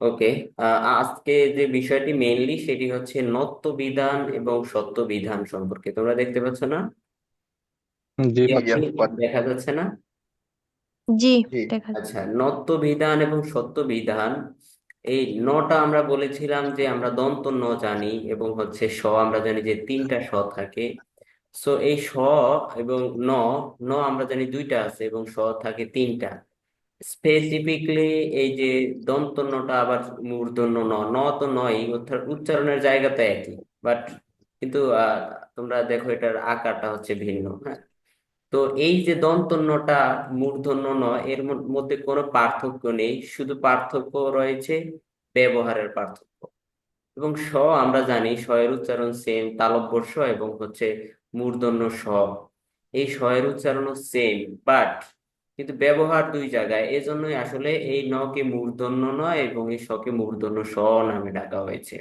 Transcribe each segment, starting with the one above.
ওকে আজকে যে বিষয়টি মেইনলি সেটি হচ্ছে নত্ব বিধান এবং সত্য বিধান সম্পর্কে। তোমরা দেখতে পাচ্ছ না? জি দেখা যাচ্ছে না? জি জি। দেখা আচ্ছা নত্ব বিধান এবং সত্য বিধান এই নটা আমরা বলেছিলাম যে আমরা দন্ত ন জানি এবং হচ্ছে স আমরা জানি যে তিনটা স থাকে। সো এই স এবং ন ন আমরা জানি দুইটা আছে এবং স থাকে তিনটা। স্পেসিফিকলি এই যে দন্ত নটা আবার মূর্ধন্য ন ন তো নয় উচ্চারণের জায়গাতে একই বাট কিন্তু তোমরা দেখো এটার আকারটা হচ্ছে ভিন্ন হ্যাঁ? তো এই যে দন্তন্যটা মূর্ধন্য ন, এর মধ্যে কোনো পার্থক্য নেই, শুধু পার্থক্য রয়েছে ব্যবহারের পার্থক্য। এবং স আমরা জানি, স এর উচ্চারণ সেম তালব্য স এবং হচ্ছে মূর্ধন্য স। এই স এর উচ্চারণও সেম বাট কিন্তু ব্যবহার দুই জায়গায়। এজন্যই আসলে এই ন কে মূর্ধন্য নয় এবং এই স কে মূর্ধন্য স নামে ডাকা হয়েছে।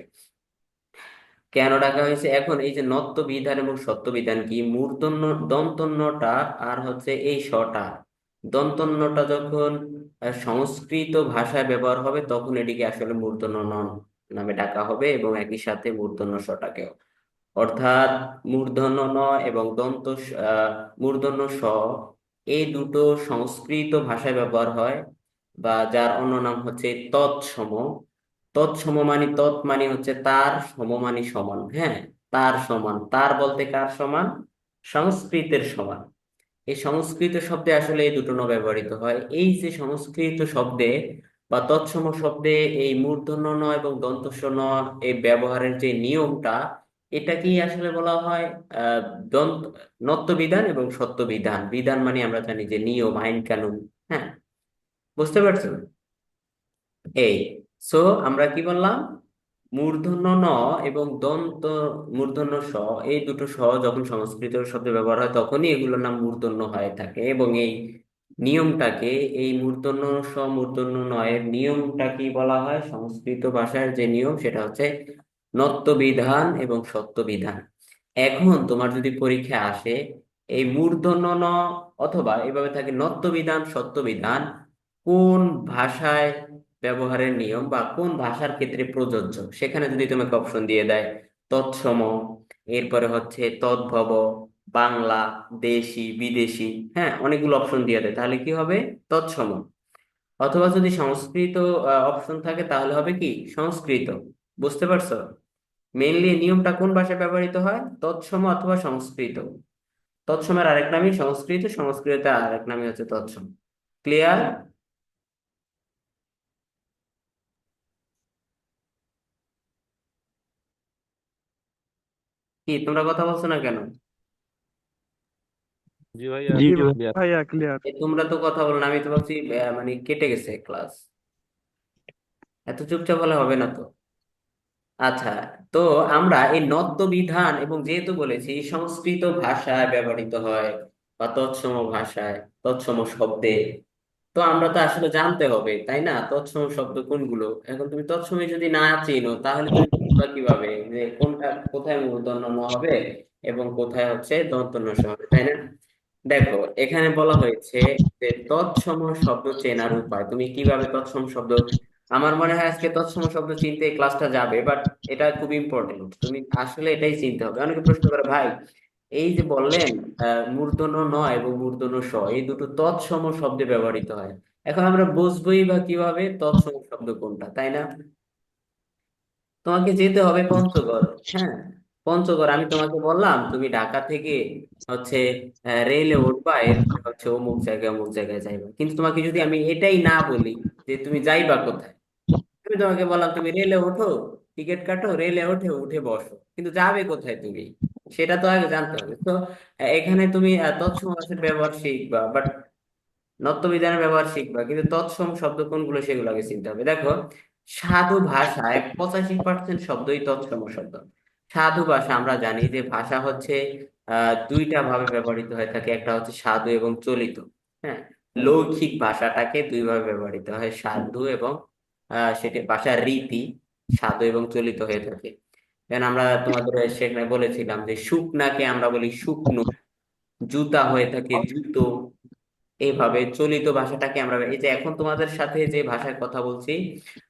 কেন ডাকা হয়েছে? এখন এই যে নত্ব বিধান এবং সত্য বিধান কি? মূর্ধন্য, দন্তন্যটা আর হচ্ছে এই শটা। দন্তন্যটা যখন সংস্কৃত ভাষায় ব্যবহার হবে তখন এটিকে আসলে মূর্ধন্য ন নামে ডাকা হবে এবং একই সাথে মূর্ধন্য শটাকেও। অর্থাৎ মূর্ধন্য ন এবং দন্ত মূর্ধন্য স এই দুটো সংস্কৃত ভাষায় ব্যবহার হয় বা যার অন্য নাম হচ্ছে তৎসম। তৎসম মানে তৎ মানে হচ্ছে তার সমমানি সমান হ্যাঁ? তার সমান। তার বলতে কার সমান? সংস্কৃতের সমান। এই সংস্কৃত শব্দে আসলে এই দুটো ন ব্যবহৃত হয়। এই যে সংস্কৃত শব্দে বা তৎসম শব্দে এই মূর্ধন্য ন এবং দন্তস্ব ন এই ব্যবহারের যে নিয়মটা এটাকেই আসলে বলা হয় আহ দন্ত নত্য বিধান এবং সত্য বিধান বিধান মানে আমরা জানি যে নিয়ম, আইন, কানুন হ্যাঁ? বুঝতে পারছ? এই, সো আমরা কি বললাম? মূর্ধন্য ন এবং দন্ত, মূর্ধন্য স, এই দুটো স যখন সংস্কৃত শব্দে ব্যবহার হয় তখনই এগুলোর নাম মূর্ধন্য হয়ে থাকে এবং এই নিয়মটাকে, এই মূর্ধন্য স, মূর্ধন্য ন এর নিয়মটা কি বলা হয়? সংস্কৃত ভাষার যে নিয়ম সেটা হচ্ছে নত্য বিধান এবং সত্য বিধান এখন তোমার যদি পরীক্ষা আসে, এই মূর্ধন্য ন অথবা এভাবে থাকে নত্য বিধান সত্য বিধান কোন ভাষায় ব্যবহারের নিয়ম বা কোন ভাষার ক্ষেত্রে প্রযোজ্য? সেখানে যদি তোমাকে অপশন দিয়ে দেয়, তৎসম, এরপরে হচ্ছে তদ্ভব, বাংলা, দেশি, বিদেশি হ্যাঁ অনেকগুলো অপশন দিয়ে দেয়, তাহলে কি হবে? তৎসম। অথবা যদি সংস্কৃত অপশন থাকে, তাহলে হবে কি? সংস্কৃত। বুঝতে পারছ? মেইনলি নিয়মটা কোন ভাষায় ব্যবহৃত হয়? তৎসম অথবা সংস্কৃত। তৎসমের আরেক নামই সংস্কৃত সংস্কৃতের আরেক নামই হচ্ছে তৎসম। ক্লিয়ার কি তোমরা কথা বলছো না কেন? জি ভাইয়া জি ভাইয়া। ক্লিয়ার তোমরা তো কথা বলো না আমি তো ভাবছি আহ, মানে কেটে গেছে ক্লাস এত চুপচাপ হলে হবে না তো? আচ্ছা তো আমরা এই নদ্য বিধান এবং যেহেতু বলেছি, সংস্কৃত ভাষায় ব্যবহৃত হয় বা তৎসম ভাষায়, তৎসম শব্দে। তো আমরা তো আসলে জানতে হবে, তাই না? তৎসম শব্দ কোনগুলো? এখন তুমি তৎসমে যদি না চিনো, তাহলে তুমি বুঝবা কীভাবে? যে কোনটা কোথায় মূর্ধন্য ন হবে এবং কোথায় হচ্ছে দন্তন্য হবে, তাই না? দেখো, এখানে বলা হয়েছে যে তৎসম শব্দ চেনার উপায়। তুমি কীভাবে তৎসম শব্দ আমার মনে হয় আজকে তৎসম শব্দ চিনতে ক্লাসটা যাবে বাট এটা খুব ইম্পর্টেন্ট তুমি আসলে এটাই চিনতে হবে। অনেকে প্রশ্ন করে, ভাই, এই যে বললেন মূর্ধন্য ন এবং মূর্ধন্য স এই দুটো তৎসম শব্দে ব্যবহৃত হয়। এখন আমরা বুঝবোই বা কীভাবে তৎসম শব্দ কোনটা, তাই না? তোমাকে যেতে হবে পঞ্চগড় হ্যাঁ? পঞ্চগড়, আমি তোমাকে বললাম, তুমি ঢাকা থেকে হচ্ছে রেলে উঠবা হচ্ছে অমুক জায়গায় অমুক জায়গায় যাইবা। কিন্তু তোমাকে যদি আমি এটাই না বলি যে তুমি যাইবা কোথায়? তুমি তোমাকে বললাম, তুমি রেলে ওঠো টিকিট কাটো রেলে ওঠে, উঠে বসো। কিন্তু যাবে কোথায় তুমি? সেটা তো আগে জানতে হবে। তো এখানে তুমি তৎসম ব্যবহার শিখবা বাট নত্যবিধানের ব্যবহার শিখবা, কিন্তু তৎসম শব্দ কোনগুলো সেগুলো আগে চিনতে হবে। দেখো, সাধু ভাষায় পঁচাশি পার্সেন্ট শব্দই তৎসম শব্দ। সাধু ভাষা আমরা জানি যে ভাষা হচ্ছে দুইটা ভাবে ব্যবহৃত হয়ে থাকে, একটা হচ্ছে সাধু এবং চলিত হ্যাঁ? লৌকিক ভাষাটাকে দুইভাবে ব্যবহৃত হয়, সাধু এবং সেটি ভাষার রীতি, সাধু এবং চলিত হয়ে থাকে। যেমন আমরা তোমাদের সেখানে বলেছিলাম যে শুকনাকে আমরা বলি শুকনো, জুতা হয়ে থাকে জুতো এইভাবে চলিত ভাষাটাকে আমরা, এই যে এখন তোমাদের সাথে যে ভাষায় কথা বলছি,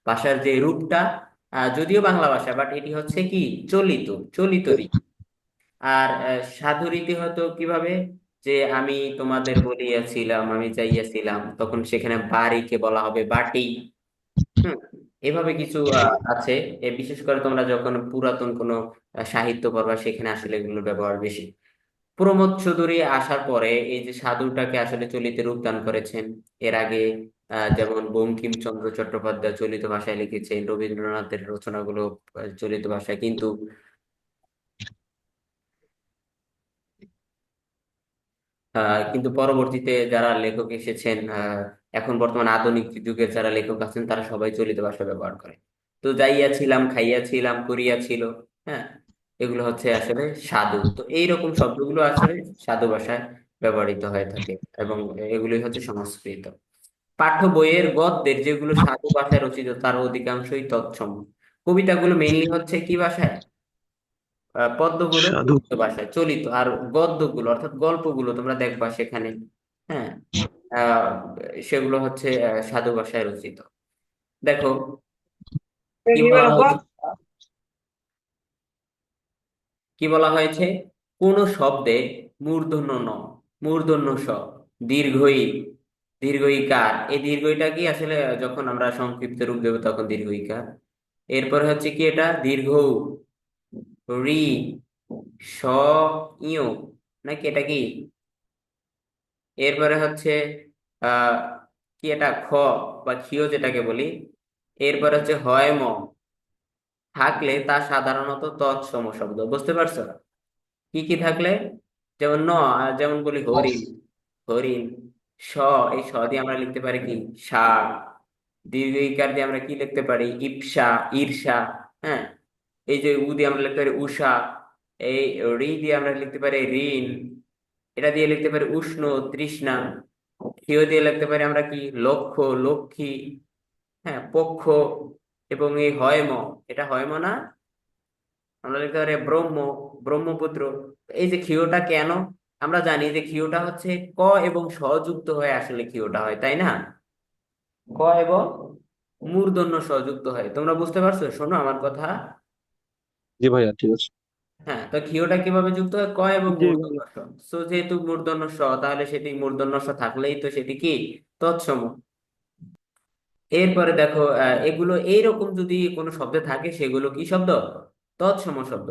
ভাষার যে রূপটা যদিও বাংলা ভাষা বাট এটি হচ্ছে কি? চলিত চলিত রীতি। আর সাধু রীতি হয়তো কীভাবে? যে আমি তোমাদের বলিয়াছিলাম, আমি চাইয়াছিলাম, তখন সেখানে বাড়িকে বলা হবে বাটি। হুম, এভাবে কিছু আছে। বিশেষ করে তোমরা যখন পুরাতন কোনো সাহিত্য পড়বা, সেখানে আসলে এগুলো ব্যবহার বেশি। প্রমোদ চৌধুরী আসার পরে এই যে সাধুটাকে আসলে চলিতে রূপদান করেছেন, এর আগে যেমন বঙ্কিমচন্দ্র চট্টোপাধ্যায় চলিত ভাষায় লিখেছেন, রবীন্দ্রনাথের রচনাগুলো চলিত ভাষায়, কিন্তু কিন্তু পরবর্তীতে যারা লেখক এসেছেন এখন বর্তমান আধুনিক যুগের যারা লেখক আছেন, তারা সবাই চলিত ভাষা ব্যবহার করে। তো যাইয়াছিলাম খাইয়াছিলাম করিয়াছিল হ্যাঁ এগুলো হচ্ছে আসলে সাধু। তো এইরকম শব্দগুলো আসলে সাধু ভাষায় ব্যবহৃত হয়ে থাকে এবং এগুলোই হচ্ছে সংস্কৃত। পাঠ্য বইয়ের গদ্যের যেগুলো সাধু ভাষায় রচিত, তার অধিকাংশই তৎসম। কবিতাগুলো মেইনলি হচ্ছে কি ভাষায়? পদ্যগুলো সাধু চলিত ভাষায় চলিত। আর গদ্যগুলো অর্থাৎ গল্পগুলো তোমরা দেখবা সেখানে হ্যাঁ? আহ, সেগুলো হচ্ছে আহ, সাধু ভাষায় রচিত। দেখো কি বলা হয়েছে কি বলা হয়েছে? কোন শব্দে মূর্ধন্য ন মূর্ধন্য স দীর্ঘই দীর্ঘইকার এই দীর্ঘইটা কি আসলে যখন আমরা সংক্ষিপ্ত রূপ দেবো তখন দীর্ঘইকার এরপরে হচ্ছে কি এটা? দীর্ঘ রি স ইয় নাকি এটা কি? এরপরে হচ্ছে আহ কি এটা খ বা ক্ষিয় যেটাকে বলি এরপরে হচ্ছে হয় ম থাকলে তা সাধারণত তৎসম শব্দ বুঝতে পারছ? কি কি থাকলে? যেমন ন যেমন বলি হরিণ হরিণ স এই স দিয়ে আমরা লিখতে পারি কি? ষাঁড় দীর্ঘ ইকার দিয়ে আমরা কি লিখতে পারি? ইপসা ঈর্ষা হ্যাঁ? এই যে উ দিয়ে আমরা লিখতে পারি উষা এই রি দিয়ে আমরা লিখতে পারি ঋণ, এটা দিয়ে লিখতে পারি উষ্ণ, তৃষ্ণা, ক্ষীয় দিয়ে লিখতে পারি আমরা কি? লক্ষ্য, লক্ষ্মী হ্যাঁ পক্ষ এবং এই হয়ম, এটা হয়ম না? আমরা লিখতে পারি ব্রহ্ম, ব্রহ্মপুত্র। এই যে ক্ষীয়টা কেন? আমরা জানি যে ক্ষীয়টা হচ্ছে ক এবং স যুক্ত হয়ে আসলে ক্ষীয়টা হয়, তাই না? ক এবং মূর্ধন্য স যুক্ত হয়, তোমরা বুঝতে পারছ? শোনো আমার কথা। জি ভাইয়া ঠিক আছে। হ্যাঁ তো ক্ষীয়টা কীভাবে যুক্ত হয়? ক এবং জি। মূর্ধন্য স সো যেহেতু মূর্ধন্য স তাহলে সেটি মূর্ধন্য স থাকলেই তো সেটি কি? তৎসম। এরপরে দেখো আহ, এগুলো এইরকম যদি কোনো শব্দে থাকে সেগুলো কি শব্দ? তৎসম শব্দ।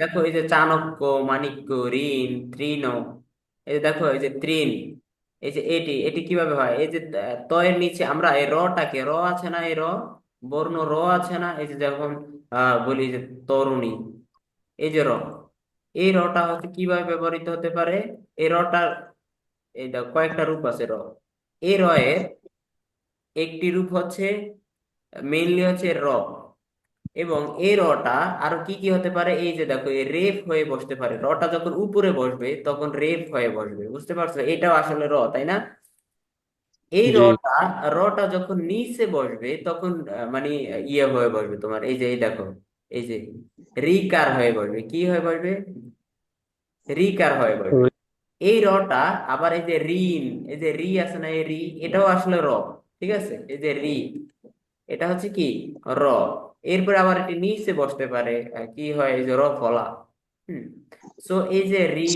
দেখো এই যে চাণক্য মাণিক্য ঋণ তৃণ এই যে দেখো এই যে তৃণ এই যে এটি এটি কীভাবে হয়? এই যে আহ, ত এর নিচে আমরা এই রটাকে র আছে না এই র? বর্ণ র আছে না? এই যে যখন বলি যে তরুণী। এই যে র, এই রটা হচ্ছে কীভাবে ব্যবহৃত হতে পারে? এই রটার দেখো, কয়েকটা রূপ আছে র। এই র এর একটি রূপ হচ্ছে মেইনলি হচ্ছে র। এবং এই রটা আরও কি কি হতে পারে? এই যে দেখো, এই রেফ হয়ে বসতে পারে। রটা যখন উপরে বসবে, তখন রেফ হয়ে বসবে। বুঝতে পারছ? এটাও আসলে র, তাই না? এই রটা রটা যখন নিচে বসবে তখন মানে ইয়ে হয়ে বসবে তোমার। এই যে এই দেখো এই যে রিকার হয়ে বসবে। কি হয়ে বসবে? রিকার হয়ে বসবে। এই রটা আবার এই যে ঋণ এই যে রি আছে না এই রি এটাও আসলে র ঠিক আছে? এই যে রি এটা হচ্ছে কি? র। এরপরে আবার এটি নিচে বসতে পারে কি হয়? এই যে র ফলা। হুম। সো এই যে রি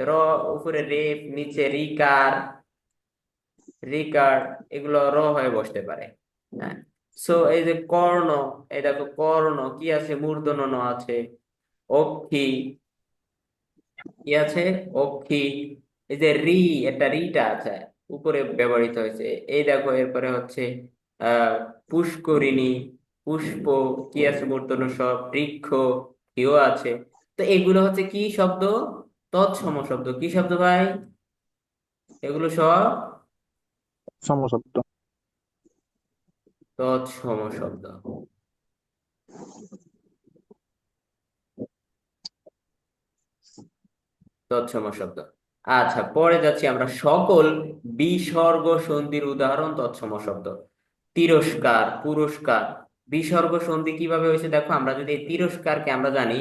র উপরে রেপ নিচে রিকার রিকার এগুলো র হয়ে বসতে পারে। হ্যাঁ। সো এই যে কর্ণ, এই দেখো কর্ণ, কি আছে? মূর্ধন্য আছে। অক্ষি, কি আছে? অক্ষি। এই যে রি, একটা রিটা আছে, উপরে ব্যবহৃত হয়েছে। এই দেখো, এরপরে হচ্ছে পুষ্করিণী, পুষ্প, কি আছে? মূর্ধন্য সব বৃক্ষ কেউ আছে। তো এগুলো হচ্ছে কি শব্দ? তৎসম শব্দ। কি শব্দ ভাই? এগুলো সব সম শব্দ তৎসম শব্দ আচ্ছা পরে যাচ্ছি আমরা সকল বিসর্গ সন্ধির উদাহরণ তৎসম শব্দ তিরস্কার, পুরস্কার। বিসর্গ সন্ধি কীভাবে হয়েছে দেখো, আমরা যদি তিরস্কারকে আমরা জানি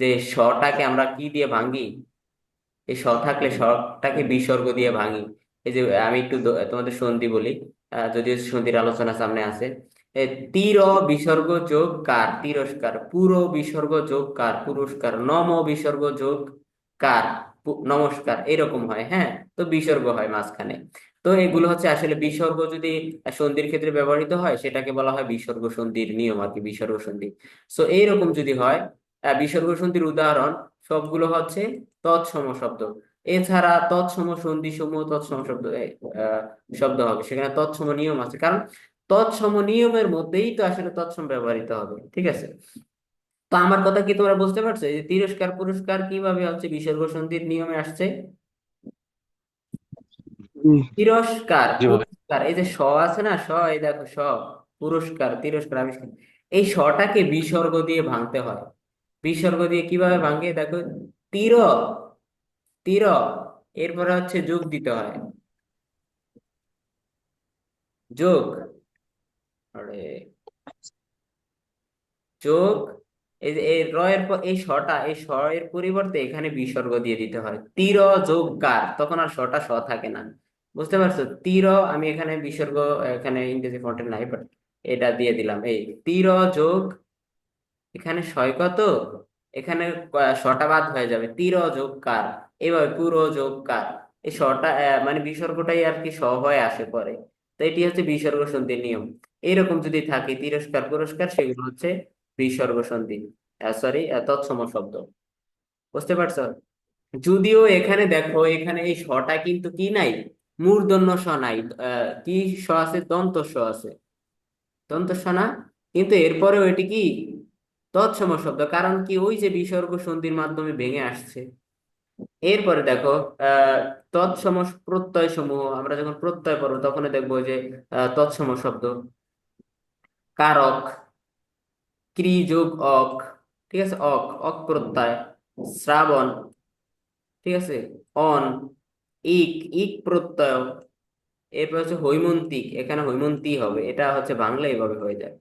যে সটাকে আমরা কি দিয়ে ভাঙি? এই স থাকলে শটাকে বিসর্গ দিয়ে ভাঙি। এই যে আমি একটু তোমাদের সন্ধি বলি যদিও সন্ধির আলোচনা সামনে আছে তীর বিসর্গ যোগ কার? তিরস্কার, পুরো বিসর্গ যোগ কার? পুরস্কার, নম বিসর্গ যোগ কার? নমস্কার, এরকম হয় হ্যাঁ? তো বিসর্গ হয় মাঝখানে। তো এগুলো হচ্ছে আসলে বিসর্গ যদি সন্ধির ক্ষেত্রে ব্যবহৃত হয়, সেটাকে বলা হয় বিসর্গ সন্ধির নিয়ম আর কি, বিসর্গ সন্ধি। সো এইরকম যদি হয় বিসর্গ সন্ধির উদাহরণ সবগুলো হচ্ছে তৎসম শব্দ। এছাড়া তৎসম সন্ধি সমূহ তৎসম শব্দ শব্দ হবে। সেখানে তৎসম নিয়ম আছে। কারণ তৎসম নিয়মের মধ্যেই তো আসলে তৎসম ব্যবহৃত হবে ঠিক আছে? তো আমার কথা কি তোমরা বুঝতে পারছ? এই যে তিরস্কার পুরস্কার কীভাবে হচ্ছে বিসর্গ সন্ধির নিয়মে আসছে? তিরস্কার পুরস্কার এই যে স আছে না স এই দেখো স পুরস্কার তিরস্কার আবিষ্কার। এই সটাকে বিসর্গ দিয়ে ভাঙতে হয়। বিসর্গ দিয়ে কীভাবে ভাঙে? দেখো তীর তীর এরপরে হচ্ছে যোগ দিতে হয়। যোগ যোগ, এই যে, এই র এর পর এই শটা, এই স পরিবর্তে এখানে বিসর্গ দিয়ে দিতে হয়। তীর যোগ কার তখন আর শটা স থাকে না। বুঝতে পারছ? তীর, আমি এখানে বিসর্গ, এখানে ইংরেজি ফন্টে নাই বাট এটা দিয়ে দিলাম। এই তীর যোগ, এখানে ছয় কত? এখানে শটা বাদ হয়ে যাবে। তীর যোগ কার এভাবে পুরো যোগ কার এই আহ, মানে বিসর্গটাই আর কি স হয়ে আসে পরে। তো এটি হচ্ছে বিসর্গ সন্ধির নিয়ম। এইরকম যদি থাকে তিরস্কার পুরস্কার সেগুলো হচ্ছে বিসর্গ সন্ধি সরি তৎসম শব্দ। বুঝতে পারছ? যদিও এখানে দেখো এখানে এই শটা কিন্তু কি নাই? মূর্ধন্য স নাই। কি স আছে? দন্ত স আছে। দন্ত স না? কিন্তু এরপরেও এটি কি? তৎসম শব্দ। কারণ কি? ওই যে বিসর্গ সন্ধির মাধ্যমে ভেঙে আসছে। এরপরে দেখো তৎসম প্রত্যয় সমূহ আমরা যখন প্রত্যয় পড়ব তখন দেখব যে তৎসম শব্দ। কারক, ক্রি যোগ অক, ঠিক আছে? অক অক প্রত্যয়। শ্রাবণ, ঠিক আছে? অন, ইক ইক প্রত্যয়। এরপর হচ্ছে হৈমন্তিক, এখানে হৈমন্তী হবে। এটা হচ্ছে বাংলা এইভাবে হয়ে যায়।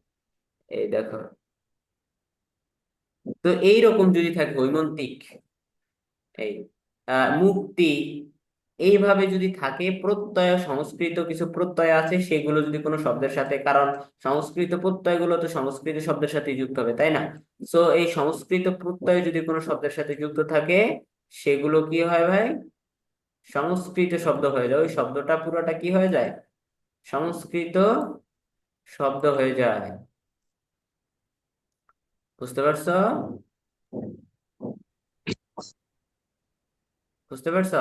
এই দেখো। তো এইরকম যদি থাকে হৈমন্তিক এই মুক্তি এইভাবে যদি থাকে, প্রত্যয় সংস্কৃত কিছু প্রত্যয় আছে, সেগুলো যদি কোনো শব্দের সাথে, কারণ সংস্কৃত প্রত্যয়গুলো তো সংস্কৃত শব্দের সাথে যুক্ত হবে, তাই না? সো এই সংস্কৃত প্রত্যয় যদি কোনো শব্দের সাথে যুক্ত থাকে, সেগুলো কি হয় ভাই? সংস্কৃত শব্দ হয়ে যায়। ওই শব্দটা পুরোটা কি হয়ে যায়? সংস্কৃত শব্দ হয়ে যায়। বুঝতে পারছ? বুঝতে পারছ?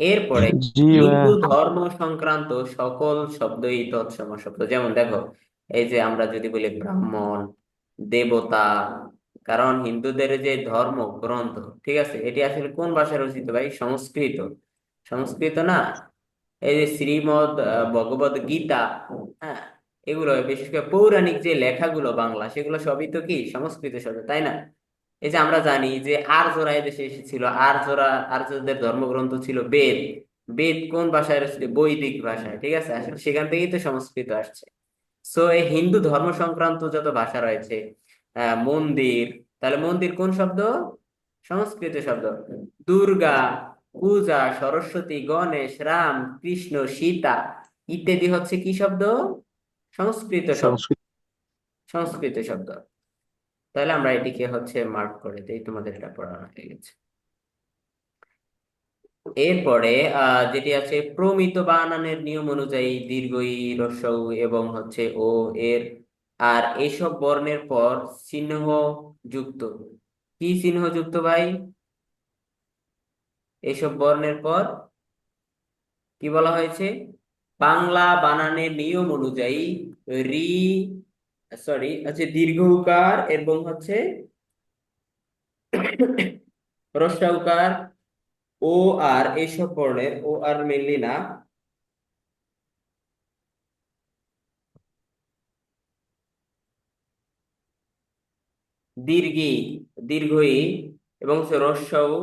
এরপরে হিন্দু ধর্ম সংক্রান্ত সকল শব্দই তৎসম শব্দ। যেমন দেখো এই যে আমরা যদি বলি ব্রাহ্মণ দেবতা কারণ হিন্দুদের যে ধর্ম গ্রন্থ ঠিক আছে এটি আসলে কোন ভাষায় রচিত ভাই? সংস্কৃত। সংস্কৃত না? এই যে শ্রীমদ আহ, ভগবদ গীতা হ্যাঁ এগুলো বিশেষ করে পৌরাণিক যে লেখাগুলো বাংলা সেগুলো সবই তো কি? সংস্কৃত শব্দ তাই না? এই যে আমরা জানি যে আর্যরা এদেশে এসেছিল আর্যরা আর্যদের ধর্মগ্রন্থ ছিল বেদ। বেদ কোন ভাষায় বৈদিক ভাষায় ঠিক আছে? আসলে সেখান থেকেই তো সংস্কৃত আসছে। সো এই হিন্দু ধর্ম সংক্রান্ত যত ভাষা রয়েছে আহ মন্দির তাহলে মন্দির কোন শব্দ? সংস্কৃত শব্দ। দুর্গা পূজা সরস্বতী গণেশ রাম কৃষ্ণ সীতা ইত্যাদি হচ্ছে কি শব্দ? সংস্কৃত শব্দ। সংস্কৃত। সংস্কৃত শব্দ। তাহলে আমরা এটিকে হচ্ছে মার্ক করে দিই তোমাদের এটা পড়ানো হয়ে গেছে। এরপরে যেটি আছে প্রমিত বানানের নিয়ম অনুযায়ী দীর্ঘ ই হ্রস্ব এবং হচ্ছে ও এর আর এসব বর্ণের পর চিহ্ন যুক্ত কি চিহ্ন যুক্ত ভাই? এসব বর্ণের পর কি বলা হয়েছে? বাংলা বানানের নিয়ম অনুযায়ী রি সরি আছে দীর্ঘ উকার এবং হচ্ছে হ্রস্ব উকার ও আর এইসব বর্ণের ও আর মেনলি না। দীর্ঘি দীর্ঘ ই এবং হচ্ছে উ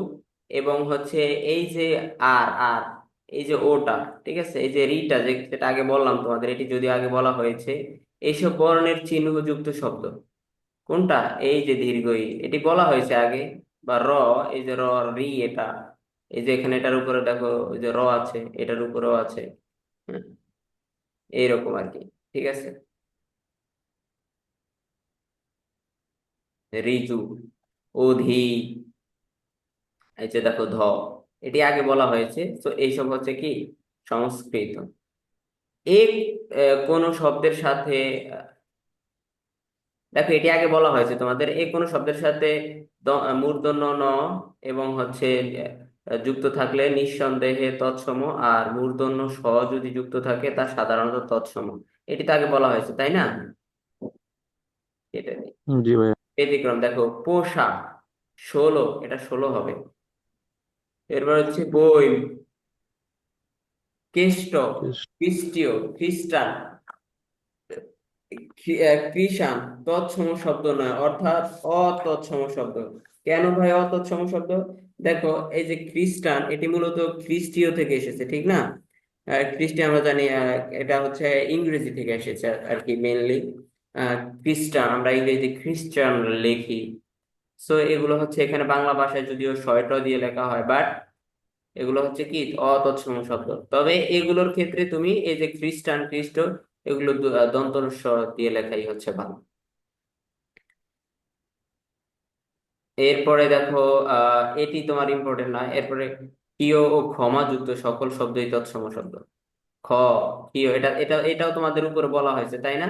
এবং হচ্ছে এই যে আর আর এই যে ওটা ঠিক আছে? এই যে রিটা যেটা আগে বললাম তোমাদের, এটি যদি আগে বলা হয়েছে এইসব বর্ণের চিহ্নযুক্ত শব্দ। কোনটা? এই যে দীর্ঘ এটি বলা হয়েছে আগে, বা র, এই যে র, রি এটা। এই যে এখানে এটার উপরে দেখো যে র আছে, এটার উপরেও আছে। এইরকম আর কি, ঠিক আছে? ঋজু, অধি, এই যে দেখো ধ, এটি আগে বলা হয়েছে। তো এইসব হচ্ছে কি? সংস্কৃত। এক কোন শব্দের সাথে দেখো এটি আগে বলা হয়েছে তোমাদের এই কোন শব্দের সাথে মূর্ধন্য ন এবং হচ্ছে যুক্ত থাকলে নিঃসন্দেহে তৎসম আর মূর্ধন্য স যদি যুক্ত থাকে তা সাধারণত তৎসম। এটি তো আগে বলা হয়েছে তাই না? এটা জি ভাইয়া। ব্যতিক্রম দেখো পোষা ষোলো এটা ষোলো হবে। এরপর হচ্ছে বই। কেষ্ট। খ্রিস্টীয় খ্রিস্টান কৃষাণ তৎসম শব্দ নয় অর্থাৎ অতৎসম শব্দ। কেন ভাই অতৎসম শব্দ? দেখো এই যে খ্রিস্টান এটি মূলত খ্রিস্টীয় থেকে এসেছে ঠিক না? খ্রিস্টি আমরা জানি এটা হচ্ছে ইংরেজি থেকে এসেছে আর কি মেইনলি খ্রিস্টান আমরা ইংরেজিতে খ্রিস্টান লিখি। সো এগুলো হচ্ছে এখানে বাংলা ভাষায় যদিও শয়ট দিয়ে লেখা হয় বাট এগুলো হচ্ছে কি? অতৎসম শব্দ। তবে এগুলোর ক্ষেত্রে তুমি এই যে খ্রিস্টান, খ্রিস্ট, এগুলো দন্ত দিয়ে লেখাই হচ্ছে ভালো। এরপরে দেখো আহ এটি তোমার ইম্পর্টেন্ট না এরপরে কিয় ও ক্ষমা যুক্ত সকল শব্দই তৎসম শব্দ। খ, কিয়, এটা এটা, এটাও তোমাদের উপরে বলা হয়েছে, তাই না?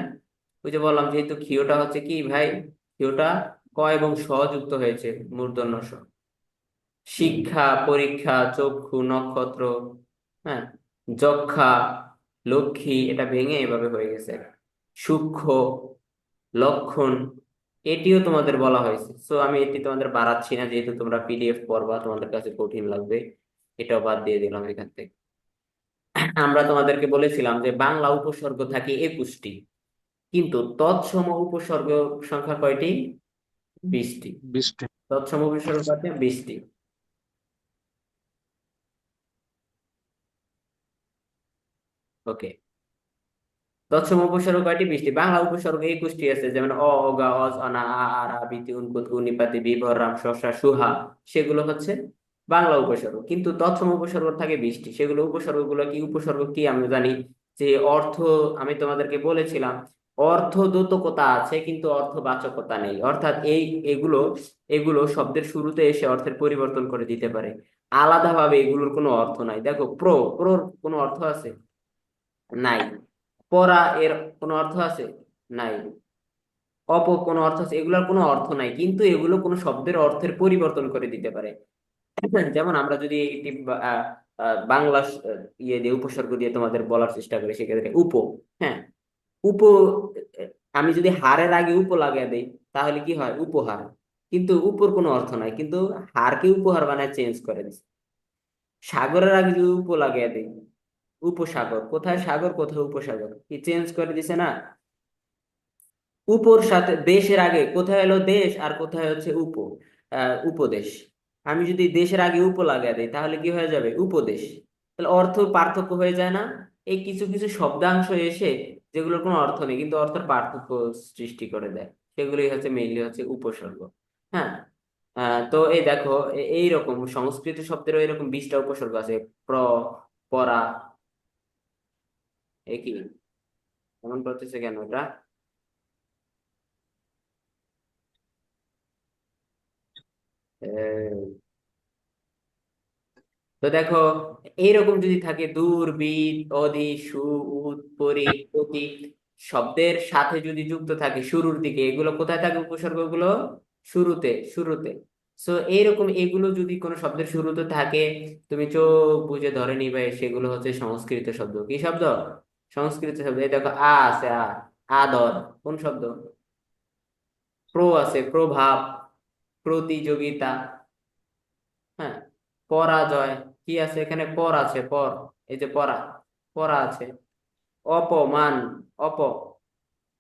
ওই যে বললাম, যেহেতু ক্ষিয়টা হচ্ছে কি ভাই? ক্ষিয়টা ক এবং স যুক্ত হয়েছে, মূর্ধন্য স। শিক্ষা পরীক্ষা চক্ষু নক্ষত্র হ্যাঁ? যক্ষা লক্ষ্মী এটা ভেঙে এভাবে হয়ে গেছে। সূক্ষ্ম লক্ষণ এটিও তোমাদের বলা হয়েছে। সো আমি এটি তোমাদের বাড়াচ্ছি না যেহেতু তোমরা পিডিএফ পড়বা তোমাদের কাছে কঠিন লাগবে। এটাও বাদ দিয়ে দিলাম এখান থেকে। আমরা তোমাদেরকে বলেছিলাম যে বাংলা উপসর্গ থাকে একুশটি। কিন্তু তৎসম উপসর্গ সংখ্যা কয়টি? বিশটি। বৃষ্টি তৎসম উপসর্গ কয়টি বিশটি। ওকে। তৎসম উপসর্গ কয়টি? বিশটি। বাংলা উপসর্গ একুশটি আছে, যেমন অ অগা অজ অনা আ আর আ বিতি উনকুত উনিপাতি বিভর রাম শসা সুহা সেগুলো হচ্ছে বাংলা উপসর্গ। কিন্তু তৎসম উপসর্গ থাকে বিশটি। সেগুলো উপসর্গগুলো কি উপসর্গ কি আমি জানি যে অর্থ আমি তোমাদেরকে বলেছিলাম অর্থ দ্যোতকতা আছে কিন্তু অর্থবাচকতা নেই। অর্থাৎ এই, এগুলো এগুলো শব্দের শুরুতে এসে অর্থের পরিবর্তন করে দিতে পারে। আলাদাভাবে এগুলোর কোনো অর্থ নাই। দেখো, প্রো, প্রোর কোনো অর্থ আছে? নাই। পরা এর কোনো অর্থ আছে? নাই। অপ কোনো অর্থ আছে? এগুলোর কোনো অর্থ নাই কিন্তু এগুলো কোনো শব্দের অর্থের পরিবর্তন করে দিতে পারে। যেমন আমরা যদি আহ, বাংলা ইয়ে দিয়ে উপসর্গ দিয়ে তোমাদের বলার চেষ্টা করি সেক্ষেত্রে উপ হ্যাঁ? উপ আমি যদি হারের আগে উপ লাগিয়ে দিই তাহলে কি হয়? উপহার। কিন্তু উপর কোনো অর্থ নাই কিন্তু হারকে উপহার বানায় চেঞ্জ করে দিচ্ছে সাগরের আগে যদি উপ লাগিয়ে দেই উপসাগর। কোথায় সাগর, কোথায় উপসাগর? কি চেঞ্জ করে দিছে না? উপর সাথে, দেশের আগে, কোথায় হলো দেশ আর কোথায় হচ্ছে উপ উপদেশ? আমি যদি দেশের আগে উপ লাগিয়ে দিই, তাহলে কি হয়ে যাবে? উপদেশ। তাহলে অর্থ পার্থক্য হয়ে যায় না? এই কিছু কিছু শব্দাংশ এসে, যেগুলোর কোনো অর্থ নেই, কিন্তু অর্থের পার্থক্য সৃষ্টি করে দেয়। সেগুলোই হচ্ছে মেইনলি হচ্ছে উপসর্গ। হ্যাঁ? তো এই দেখো এইরকম সংস্কৃত শব্দেরও এরকম বিশটা উপসর্গ আছে। প্র, পরা এমন কেন তো দেখো, এইরকম যদি থাকে অধি সু, উদ, পরি প্রতি শব্দের সাথে যদি যুক্ত থাকে শুরুর দিকে, এগুলো কোথায় থাকে উপসর্গগুলো? শুরুতে শুরুতে। সো এইরকম এগুলো যদি কোনো শব্দের শুরুতে থাকে, তুমি চোখ বুজে ধরে নিবে, সেগুলো হচ্ছে সংস্কৃত শব্দ। কি শব্দ? সংস্কৃত শব্দ, এই দেখো আ আছে, আ, আদর, কোন শব্দ? প্রো আছে, প্রভাব, প্রতিযোগিতা হ্যাঁ পরাজয়, কি আছে এখানে? পর আছে, পর, এই যে পরা পরা আছে। অপমান, অপ,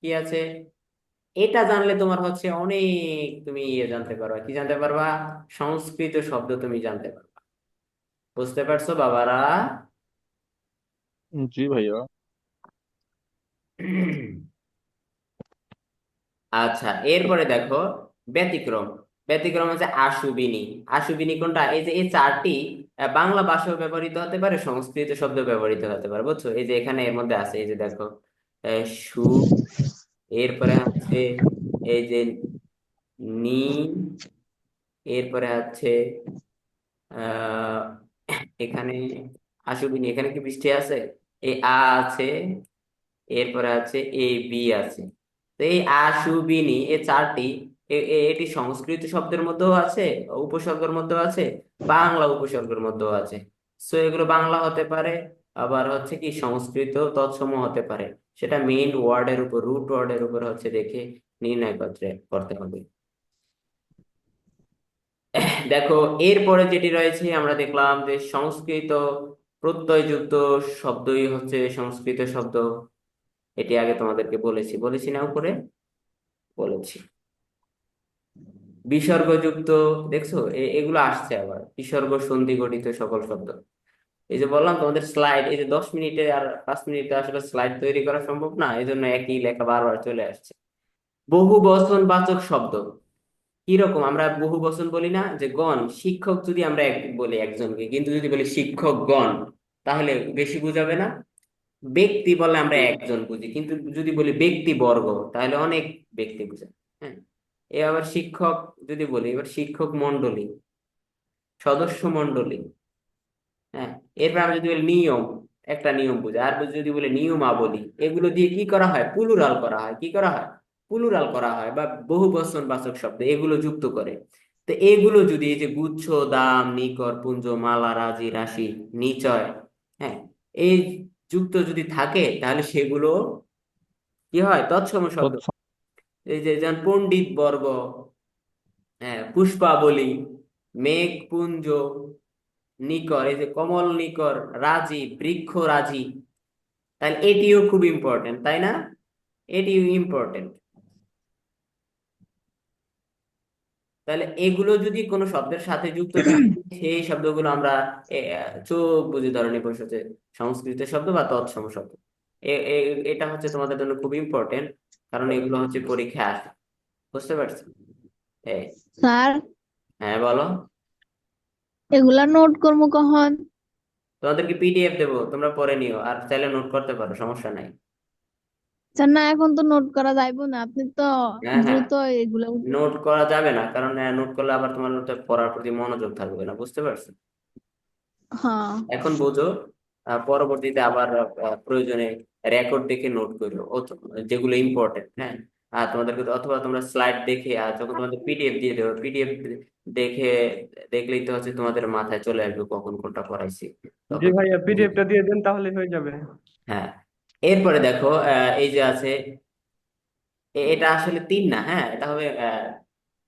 কি আছে? এটা জানলে তোমার হচ্ছে অনেক তুমি ইয়ে জানতে পারবা। কি জানতে পারবা? সংস্কৃত শব্দ তুমি জানতে পারবা। বুঝতে পারছ বাবারা? জি ভাইয়া। আচ্ছা এরপরে দেখো, ব্যতিক্রম। ব্যতিক্রম হচ্ছে আশুবিনী। আশুবিনী কোনটা? এই যে এই চারটি বাংলা ভাষাও ব্যবহৃত হতে পারে, সংস্কৃত শব্দ ব্যবহৃত হতে পারে, বুঝছ? এই যে এখানে এর মধ্যে আছে, এই যে দেখো সু, এরপরে হচ্ছে এই যে নি, এরপরে আছে এখানে আসবিনি এখানে কি বৃষ্টি আছে? এই আ আছে এরপরে আছে এ বি আছে। তো এই এই চারটি, এ- এ- এটি সংস্কৃত শব্দের মধ্যেও আছে, উপসর্গের মধ্যেও আছে, বাংলা উপসর্গের মধ্যেও আছে। সো এগুলো বাংলা হতে পারে, আবার হচ্ছে কি সংস্কৃত তৎসম হতে পারে। সেটা মেইন ওয়ার্ডের উপর রুট ওয়ার্ডের উপর হচ্ছে দেখে নির্ণয় করতে করতে হবে। দেখো, এরপরে যেটি রয়েছে, আমরা দেখলাম যে সংস্কৃত প্রত্যয়যুক্ত শব্দই হচ্ছে সংস্কৃত শব্দ। এটি আগে তোমাদেরকে বলেছি। বলেছি না উপরে? বলেছি। বিসর্গযুক্ত, দেখছ? এগুলো আসছে আবার। বিসর্গ, সন্ধি গঠিত সকল শব্দ। এই যে বললাম তোমাদের স্লাইড এই যে দশ মিনিটে আর পাঁচ মিনিটে আসলে স্লাইড তৈরি করা সম্ভব না এই জন্য একই লেখা বারবার চলে আসছে। বহু বচন বাচক শব্দ। কীরকম? আমরা বহু বচন বলি না যে গণ। শিক্ষক যদি আমরা বলি একজনকে, কিন্তু যদি বলি শিক্ষক গণ তাহলে বেশি বুঝাবে না? ব্যক্তি বলে আমরা একজন বুঝি, কিন্তু যদি বলি ব্যক্তি বর্গ তাহলে অনেক ব্যক্তি বুঝায় হ্যাঁ? এ আবার শিক্ষক, যদি বলি, এবার শিক্ষক মন্ডলী সদস্য মন্ডলী হ্যাঁ? এরপর আমরা যদি বলি নিয়ম, একটা নিয়ম বুঝায় আর যদি বলি নিয়মাবলী, এগুলো দিয়ে কি করা হয়? প্লুরাল করা হয়, কি করা হয়? প্লুরাল করা হয়, বা বহু বচন বাচক শব্দ এগুলো যুক্ত করে। তো এগুলো যদি এই যে গুচ্ছ, দাম নিকর পুঞ্জ, মালা, রাজি, রাশি, নিচয় হ্যাঁ? এই যুক্ত যদি থাকে তাহলে সেগুলো কি হয়? তৎসম শব্দ। এই যে যেমন পণ্ডিত বর্গ হ্যাঁ পুষ্পাবলী মেঘপুঞ্জ নিকর এই যে কমল নিকর রাজি বৃক্ষ রাজি তাহলে এটিও খুব ইম্পর্টেন্ট তাই না? এটিও ইম্পর্টেন্ট তাহলে এগুলো যদি কোনো শব্দের সাথে যুক্ত সেই শব্দগুলো আমরা চোখ বুঝে ধরে নিব হচ্ছে সংস্কৃত শব্দ বা তৎসম শব্দ। এটা হচ্ছে তোমাদের জন্য খুব ইম্পর্টেন্ট কারণ এগুলো হচ্ছে পরীক্ষা আসে। বুঝতে পারছ? স্যার? হ্যাঁ বলো। এগুলা নোট করব কখন? তোমাদেরকে পিডিএফ দেবো তোমরা পরে নিও আর চাইলে নোট করতে পারো সমস্যা নাই। স্যার না এখন তো নোট করা যাইবো না। আপনি তো হ্যাঁ হ্যাঁ। দ্রুত এগুলা নোট করা যাবে না কারণ নোট করলে আবার তোমার হচ্ছে পড়ার প্রতি মনোযোগ থাকবে না বুঝতে পারছ হ্যাঁ। এখন বোঝো আহ, পরবর্তীতে আবার আহ, প্রয়োজনে রেকর্ড দেখে নোট করো অথ- যেগুলো ইম্পর্টেন্ট হ্যাঁ? আর তোমাদেরকে তো- অথবা তোমরা স্লাইড দেখে আর যখন তোমাদের পিডিএফ দিয়ে দেবো পিডিএফ দেখে দেখলেই তো হচ্ছে তোমাদের মাথায় চলে আসবে কখন কোনটা পড়াইছি। জি তখন ভাইয়া পিডিএফটা দিয়ে দেন তাহলে হয়ে যাবে। হ্যাঁ। এরপরে দেখো এই যে আছে এটা আসলে তিন না হ্যাঁ? এটা হবে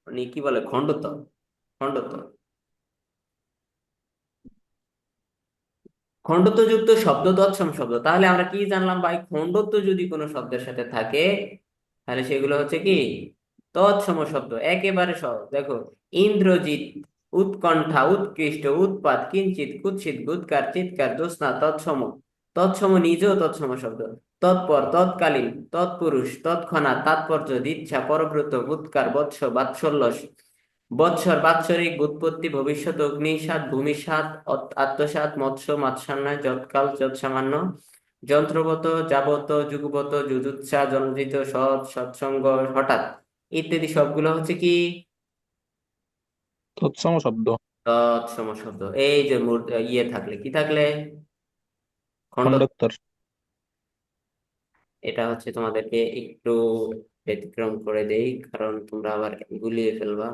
মানে কি বলে খণ্ডত্ব খণ্ডত্ব খণ্ডত্বযুক্ত শব্দ তৎসম শব্দ। তাহলে আমরা কি জানলাম ভাই? খণ্ডত্ব যদি কোনো শব্দের সাথে থাকে, তাহলে সেগুলো হচ্ছে কি? তৎসম শব্দ, একেবারে সহজ। দেখো, ইন্দ্রজিৎ, উৎকণ্ঠা, উৎকৃষ্ট, উৎপাত কিঞ্চিত কুৎসিত, গুৎকার, চিৎকার জ্যোৎস্না তৎসম। তৎসম নিজেও তৎসম শব্দ। তৎপর তৎকালীন তৎপুরুষ তৎক্ষণাৎ তাৎপর্য দিচ্ছা পরব্রত ভূতকার বৎস বাৎসল্য বৎসর বাৎসরিক উৎপত্তি ভবিষ্যৎ অগ্নিসাৎ ভূমিসাৎ অত- আত্মসাৎ মৎস্য মাৎস্যান্নায় যৎকাল যৎসামান্য যন্ত্রগত যাবত যুগবত যুজুৎসা জনজিত সৎ সৎসঙ্গ হঠাৎ। ইত্যাদি সবগুলো হচ্ছে কি? তৎসম শব্দ। তৎসম শব্দ। এই যে ইয়ে থাকলে কি থাকলে? খণ্ডত্বর এটা হচ্ছে তোমাদেরকে একটু ব্যতিক্রম করে দেই কারণ তোমরা আবার গুলিয়ে ফেলবা।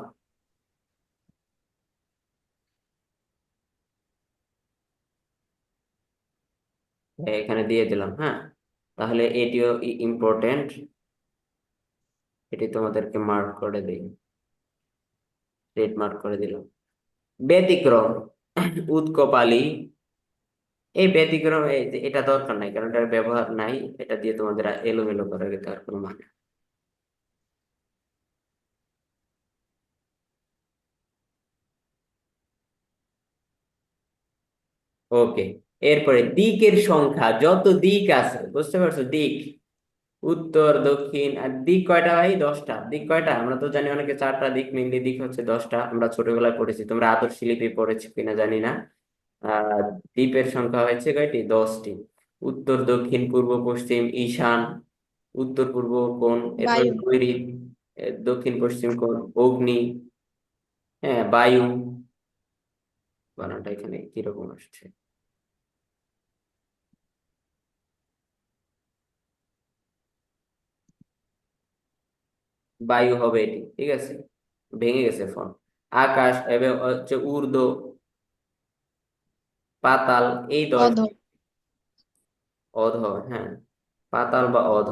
এখানে দিয়ে দিলাম হ্যাঁ? তাহলে এটিও ইম্পর্টেন্ট এটি তোমাদেরকে মার্ক করে দিই। রেড মার্ক করে দিলাম। ব্যতিক্রম উৎকোপালি। এই ব্যতিক্রম এটা দরকার নাই, কারণ এটার ব্যবহার নাই, এটা দিয়ে তোমাদের এলোমেলো করে দেওয়ার কোনো মানে ওকে, এরপরে দিকের সংখ্যা, যত দিক আছে, বুঝতে পারছ? দিক, উত্তর, দক্ষিণ, আর দিক কয়টা ভাই? দশটা। দিক কয়টা? আমরা তো জানি অনেকে চারটা দিক মেনলি দিক হচ্ছে দশটা। আমরা ছোটবেলায় পড়েছি। তোমরা আদর্শ লিপি পড়েছো কিনা জানি না। আর দ্বীপের সংখ্যা হয়েছে কয়টি? দশটি। উত্তর দক্ষিণ পূর্ব পশ্চিম ঈশান উত্তর পূর্ব কোণ এরপর বায়ু। নৈঋত দক্ষিণ পশ্চিম কোণ অগ্নি হ্যাঁ বায়ু। বানানটা এখানে কীরকম আসছে? বায়ু হবে এটি ঠিক আছে? ভেঙে গেছে ফোন আকাশ এবং হচ্ছে ঊর্ধ্ব পাতাল এই দশ অধ অধ হ্যাঁ। পাতাল বা অধ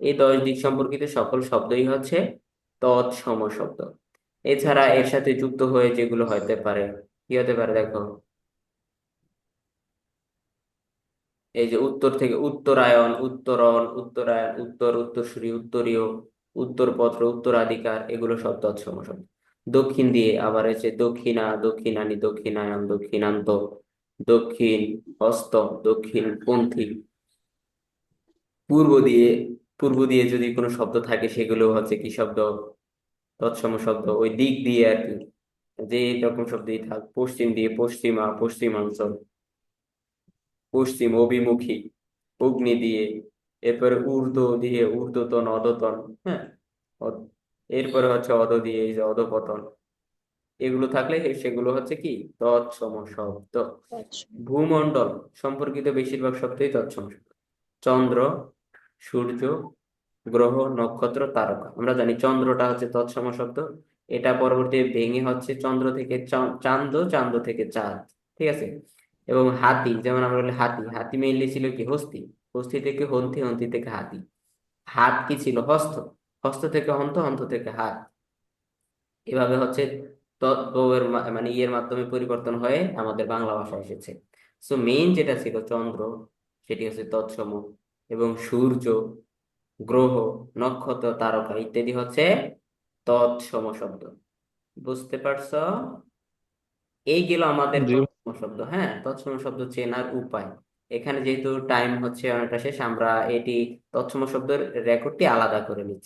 এই দশ দিক সম্পর্কিত সকল শব্দই হচ্ছে তৎসম শব্দ এছাড়া এর সাথে যুক্ত হয়ে যেগুলো হতে পারে কি হতে পারে দেখো? এই যে উত্তর থেকে উত্তরায়ণ উত্তরণ উত্তরায়ণ উত্তর উত্তরসূরি উত্তরীয় উত্তরপত্র উত্তরাধিকার এগুলো সব তৎসম শব্দ দক্ষিণ দিয়ে আবার হচ্ছে দক্ষিণা, দক্ষিণানি, দক্ষিণায়ন, দক্ষিণান্ত, দক্ষিণ হস্ত দক্ষিণপন্থী পূর্ব দিয়ে পূর্ব দিয়ে যদি কোনো শব্দ থাকে, সেগুলো হচ্ছে কি শব্দ? তৎসম শব্দ। ওই দিক দিয়ে আর কি। যে রকম শব্দই থাক। পশ্চিম দিয়ে পশ্চিমা, পশ্চিমাঞ্চল। পশ্চিম অভিমুখী, অগ্নি দিয়ে। এরপরে ঊর্ধ্ব দিয়ে ঊর্ধ্বতন অধতন হ্যাঁ? এরপরে হচ্ছে অধ দিয়ে এই যে অধপতন এগুলো থাকলে সেগুলো হচ্ছে কি? তৎসম শব্দ। ভূমণ্ডল সম্পর্কিত বেশিরভাগ শব্দই তৎসম শব্দ। চন্দ্র সূর্য গ্রহ নক্ষত্র তারকা। আমরা জানি চন্দ্রটা হচ্ছে তৎসম শব্দ। এটা পরবর্তী ভেঙে হচ্ছে চন্দ্র থেকে চান্দ চান্দ থেকে চাঁদ। ঠিক আছে? এবং হাতি যেমন আমরা বলি হাতি। হাতি মেইনলি ছিল কি? হস্তি। হস্তি থেকে হন্তি হন্তি থেকে হাতি। হাত কি ছিল? হস্ত। হস্ত থেকে হন্ত হন্ত থেকে হাত। এভাবে হচ্ছে তদ্ভবের মানে ইয়ের মাধ্যমে পরিবর্তন হয়ে আমাদের বাংলা ভাষা এসেছে। সো মেইন যেটা ছিল চন্দ্র সেটি হচ্ছে তৎসম এবং সূর্য গ্রহ নক্ষত্র তারকা ইত্যাদি হচ্ছে তৎসম শব্দ। বুঝতে পারছ? এই গেল আমাদের তৎসম শব্দ হ্যাঁ? তৎসম শব্দ চেনার উপায়। এখানে যেহেতু টাইম হচ্ছে অনেকটা শেষ আমরা এটি তৎসম শব্দের রেকর্ডটি আলাদা করে নিচ্ছি।